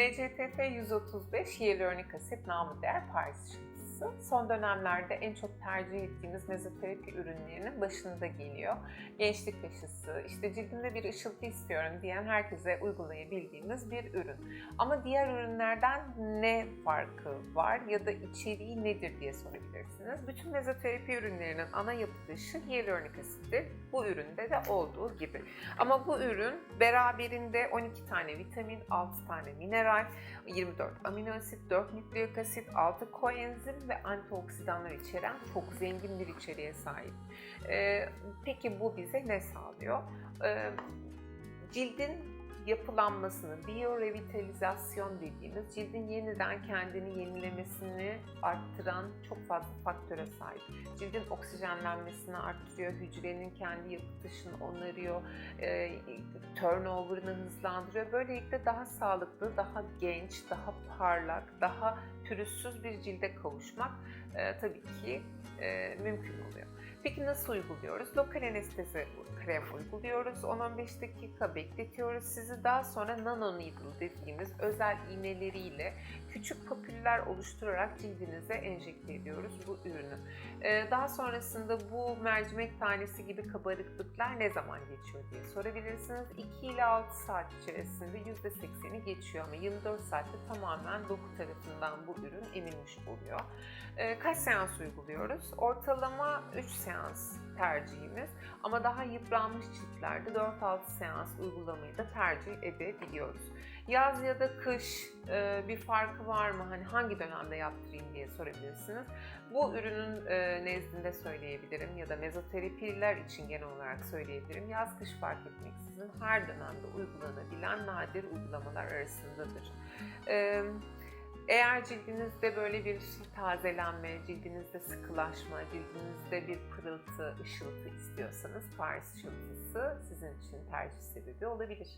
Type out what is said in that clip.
NCTF 135 hyaluronik asit namı değer Paris ışıltısı. Son dönemlerde en çok tercih ettiğimiz mezoterapi ürünlerinin başında geliyor. Gençlik aşısı, işte cildimde bir ışıltı istiyorum diyen herkese uygulayabildiğimiz bir ürün. Ama diğer ürünlerden ne farkı var ya da içeriği nedir diye sorabilirsiniz. Bütün mezoterapi ürünlerinin ana yapı taşı hyaluronik asittir. Bu üründe de olduğu gibi. Ama bu ürün beraberinde 12 tane vitamin, 6 tane mineral, 24 amino asit, 4 nükleik asit, 6 koenzim ve antioksidanlar içeren çok zengin bir içeriğe sahip. Ee, peki bu bize ne sağlıyor? Ee, cildin yapılanmasını, biyorevitalizasyon dediğimiz cildin yeniden kendini yenilemesini arttıran çok fazla faktöre sahip. Cildin oksijenlenmesini arttırıyor, hücrenin kendi yapı taşını onarıyor, e, turnover'ını hızlandırıyor. Böylelikle daha sağlıklı, daha genç, daha parlak, daha pürüzsüz bir cilde kavuşmak e, tabii ki e, mümkün oluyor. Peki nasıl uyguluyoruz? Lokal anestezi krem uyguluyoruz. 10-15 dakika bekletiyoruz. Sizi daha sonra nano needle dediğimiz özel iğneleriyle küçük papüller oluşturarak cildinize enjekte ediyoruz bu ürünü. Ee, daha sonrasında bu mercimek tanesi gibi kabarıklıklar ne zaman geçiyor diye sorabilirsiniz. 2 ile 6 saat içerisinde %80'i geçiyor ama 24 saatte tamamen doku tarafından bu ürün emilmiş oluyor. Ee, kaç seans uyguluyoruz? Ortalama 3 seans tercihimiz ama daha yıpranmış ciltlerde 4-6 seans uygulamayı da tercih edebiliyoruz. Yaz ya da kış e, bir farkı var mı? Hani hangi dönemde yaptırayım diye sorabilirsiniz. Bu ürünün e, nezdinde söyleyebilirim ya da mezoterapiler için genel olarak söyleyebilirim. Yaz kış fark etmeksizin her dönemde uygulanabilen nadir uygulamalar arasındadır. E, eğer cildinizde böyle bir tazelenme, cildinizde sıkılaşma, cildinizde bir pırıltı, ışıltı istiyorsanız Paris ışıltısı sizin için tercih sebebi olabilir.